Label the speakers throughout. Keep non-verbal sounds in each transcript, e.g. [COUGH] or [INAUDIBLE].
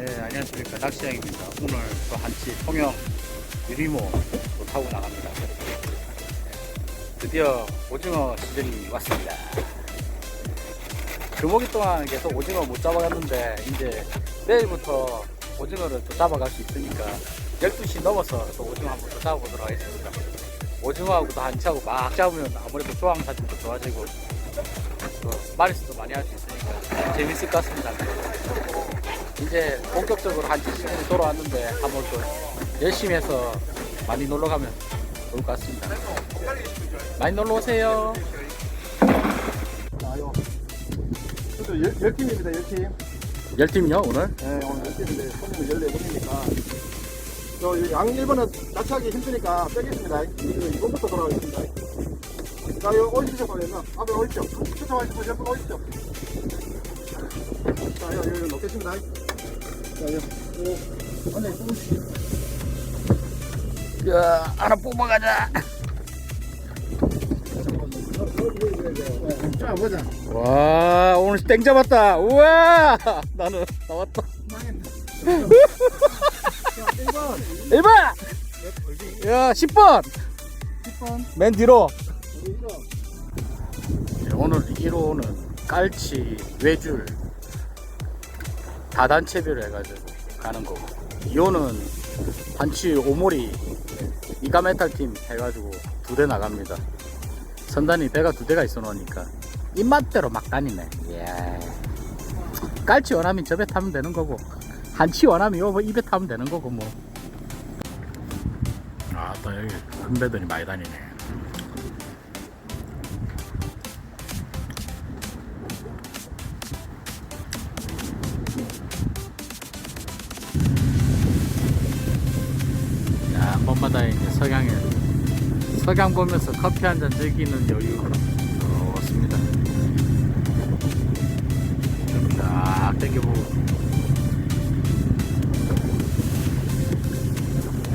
Speaker 1: 네, 안녕하십니까. 낚시장입니다. 오늘 또 한치 통영 유리모 또 타고 나갑니다. 네, 드디어 오징어 시즌이 왔습니다. 금오기 동안 계속 오징어 못 잡아갔는데, 이제 내일부터 오징어를 또 잡아갈 수 있으니까 12시 넘어서 또 오징어 한번 또 잡아보도록 하겠습니다. 오징어하고도 한치하고 막 잡으면 아무래도 조항 사진도 좋아지고, 또 마리수도 많이 할 수 있으니까 재밌을 것 같습니다. 이제 본격적으로 한치 시즌이 돌아왔는데 한번 또 열심히 해서 많이 놀러 가면 좋을 것 같습니다. 많이 놀러 오세요.
Speaker 2: 아요. 저도 열, 열 팀입니다, 열 팀.
Speaker 1: 열 팀이요 오늘?
Speaker 2: 네, 오늘 열 팀인데 손님은 14분이니까. 저, 양 1번은 낚시하기 힘드니까 빼겠습니다. 이번부터 돌아가겠습니다. 자, 요, 오십시오, 그러면. 앞에 오십시오. 추천하시고 몇분 오십시오. 자, 요, 요, 요, 놓겠습니다.
Speaker 1: 야 하나 뽑아가자. 와 오늘 땡 잡았다. 우와 나는 나왔다.
Speaker 2: 자, 1번.
Speaker 1: 1번. 야 10번.
Speaker 2: 10번.
Speaker 1: 맨 뒤로. 오늘 1호는 깔치, 외줄 다단체별로 해가지고 가는 거고. 2호는 반치 오모리 이가메탈 팀 해가지고 두 대 나갑니다. 선단이 배가 두 대가 있어 놓으니까 입맛대로 막 다니네. 이야. 깔치 원하면 저 배 타면 되는 거고 한치 원하면 요 입에 타면 되는 거고 뭐. 아또 여기 큰 배들이 많이 다니네 야, 먼바다에 이제 석양에 석양 보면서 커피 한 잔 즐기는 여유 좋습니다. 딱 땡겨보고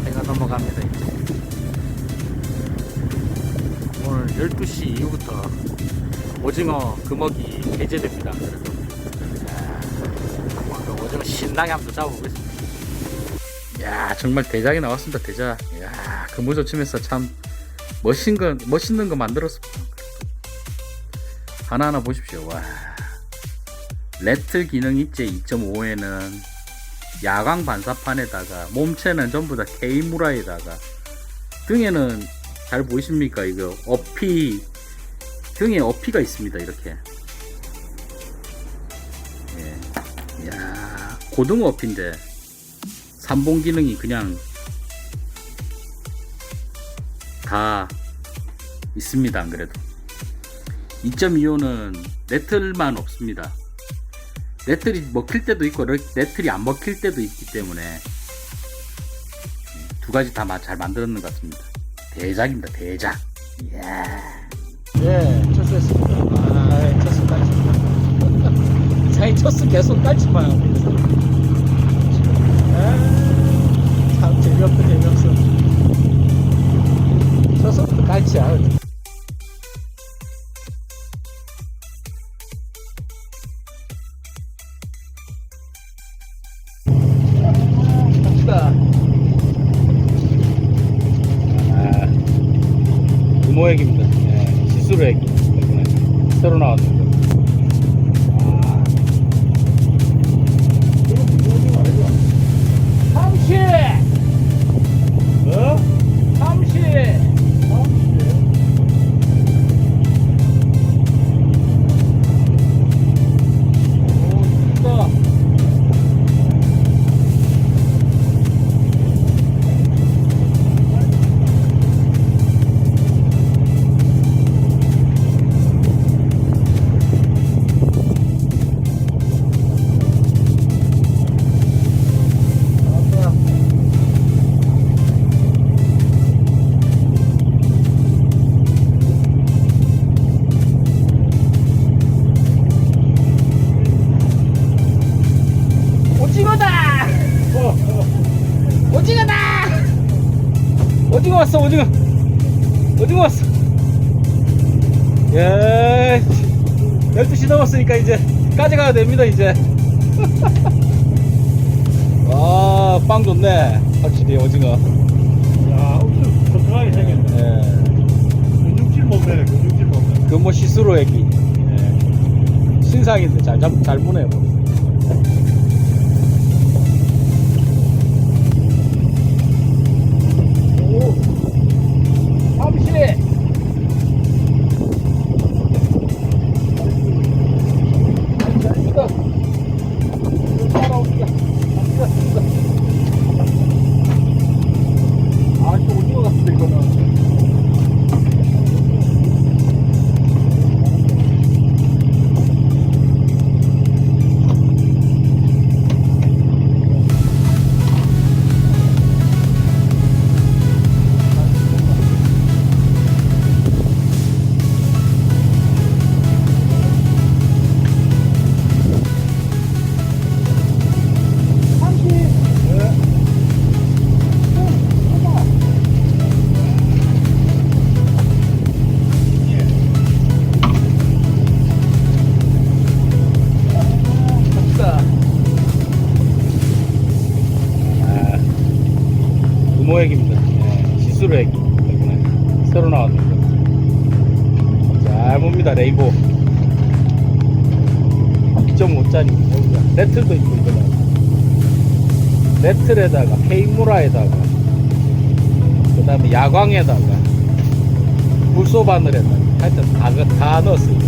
Speaker 1: 해가 넘어갑니다. 이제. 오늘 12시 이후부터 오징어 금어기 해제됩니다. 그래서 오징어 신나게 한번 잡아보겠습니다. 야 정말 대작이 나왔습니다 대작. 야 근무조 치면서 참 멋진 거 멋있는 거 만들었어 하나하나 보십시오. 와. 레트 기능 입제 2.5에는 야광 반사판에다가 몸체는 전부 다 K무라에다가 등에는 잘 보이십니까? 이거 어피 등에 어피가 있습니다 이렇게. 예. 야 고등어 어피인데 삼봉 기능이 그냥 다 있습니다 안 그래도. 2.25는 네틀만 없습니다. 네틀이 먹힐 때도 있고 러- 네틀이 안 먹힐 때도 있기 때문에 두 가지 다 잘 만들었는 것 같습니다. 대작입니다 대작. 이야. 예 첫수했습니다. 아 첫수 깔치 이상히 첫수 계속 깔치만 하 재미없다 재미없어 첫수부터 깔치야 갑시다. 아 금호액입니다. 네, 시스루 액 이번에 새로 삼 왔어, 오징어! 오징어 왔어! 예, 12시 넘었으니까 이제 가져가야 됩니다, 이제. [LAUGHS] 아, 빵 좋네. 확실히 오징어.
Speaker 3: 야, 엄청 튼튼하게 생겼네.
Speaker 1: 예.
Speaker 3: 근육질 몸매네, 근육질 몸매.
Speaker 1: 금모 시스루 애기. 예. 신상인데 잘, 잡, 잘 보네요. 액입니다. 네, 시스루 액이. 이번에 새로 나왔는데. 잘 봅니다, 레이보. 2.5짜리. 여기가. 레틀도 있고, 이거는. 레틀에다가, 케이무라에다가, 그 다음에 야광에다가, 불소바늘에다가, 하여튼 다, 다 넣었어요.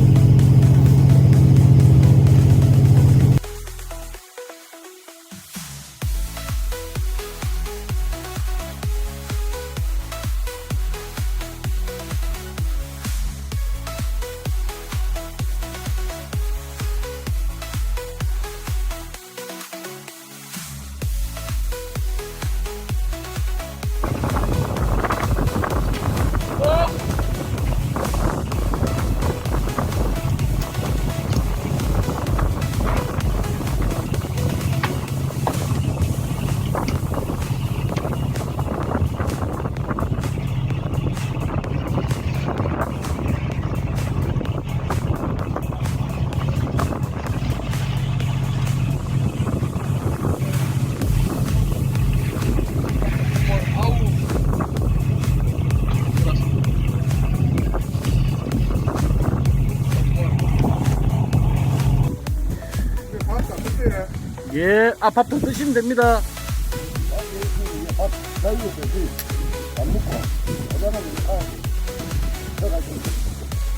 Speaker 1: 예, 아파트 드시면 됩니다.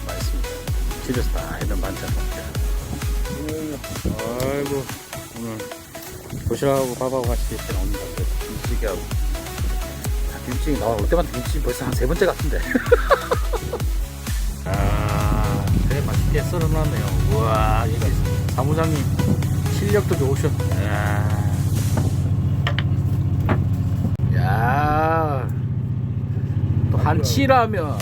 Speaker 1: 맛있습니다. 집에서 다 이런 반찬 먹자. 아이고, 오늘 도시락하고 밥하고 같이 이렇게 나옵니다. 김치찌개하고. 아, 김치찌개 나올 때마다 김치찌개 벌써 한 세 번째 같은데. [LAUGHS] 아, 그래 맛있게 썰어놨네요. 우와, 여기 사무장님 실력도 좋으셔. 야, 야, 또 한치라면 뭐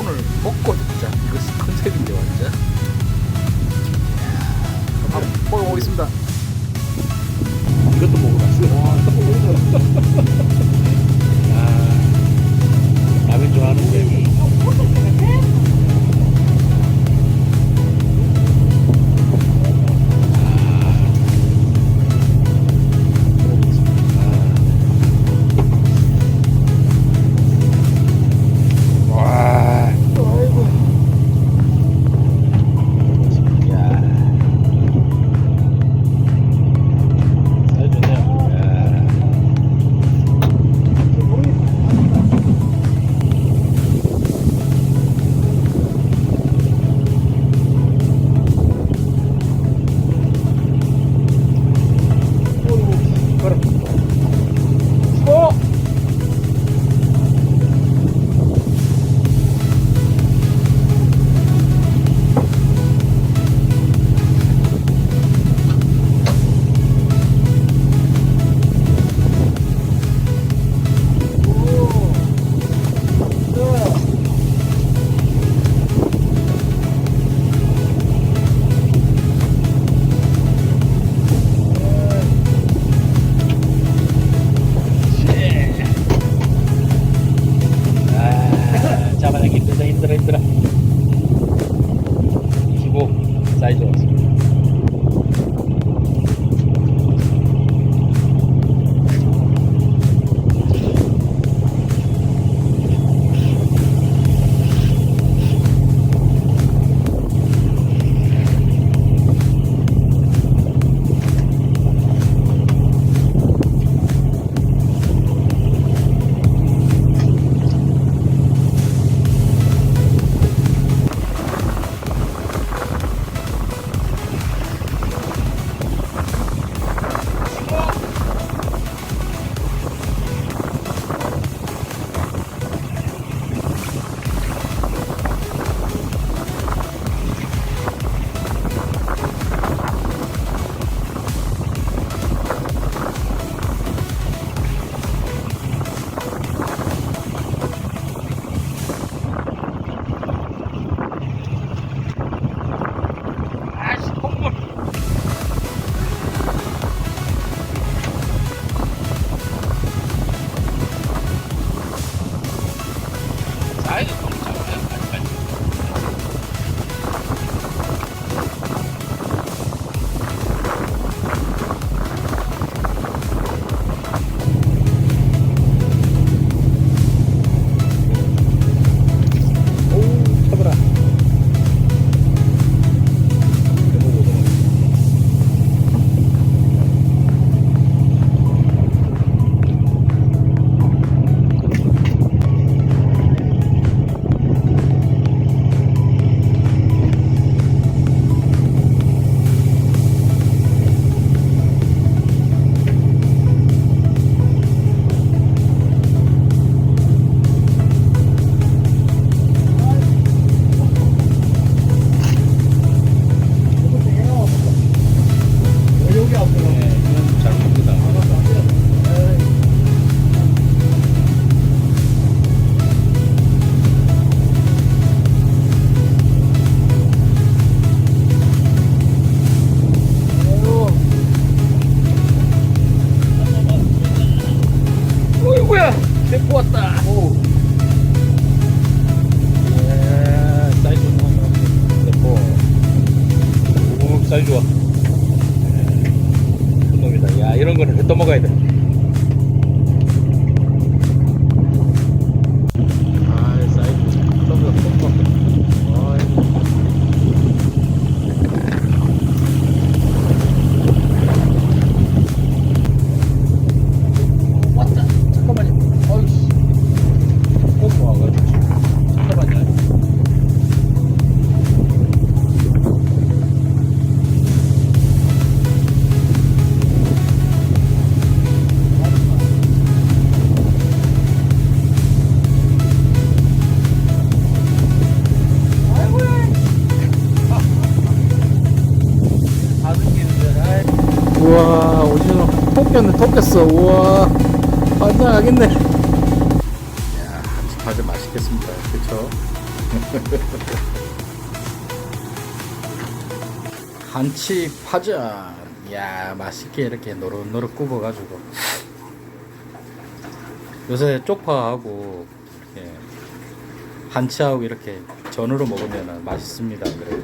Speaker 1: 오늘 먹고 진짜 이거 컨셉인데 완전. 야, 한번 먹어보겠습니다. 이것도 먹어봤어. 아, [LAUGHS] 라면 좋아하는데. 赶紧 오, 사이즈 좋아. 큰 놈이다. 야, 이런 거는 회 떠먹어야 돼. 토꼈어. 우와. 환장하겠네. 야 한치 파전 맛있겠습니다. 그쵸? [LAUGHS] 한치 파전 야 맛있게 이렇게 노릇노릇 굽어가지고. 요새 쪽파하고 한치하고 이렇게 전으로 먹으면 맛있습니다. 그래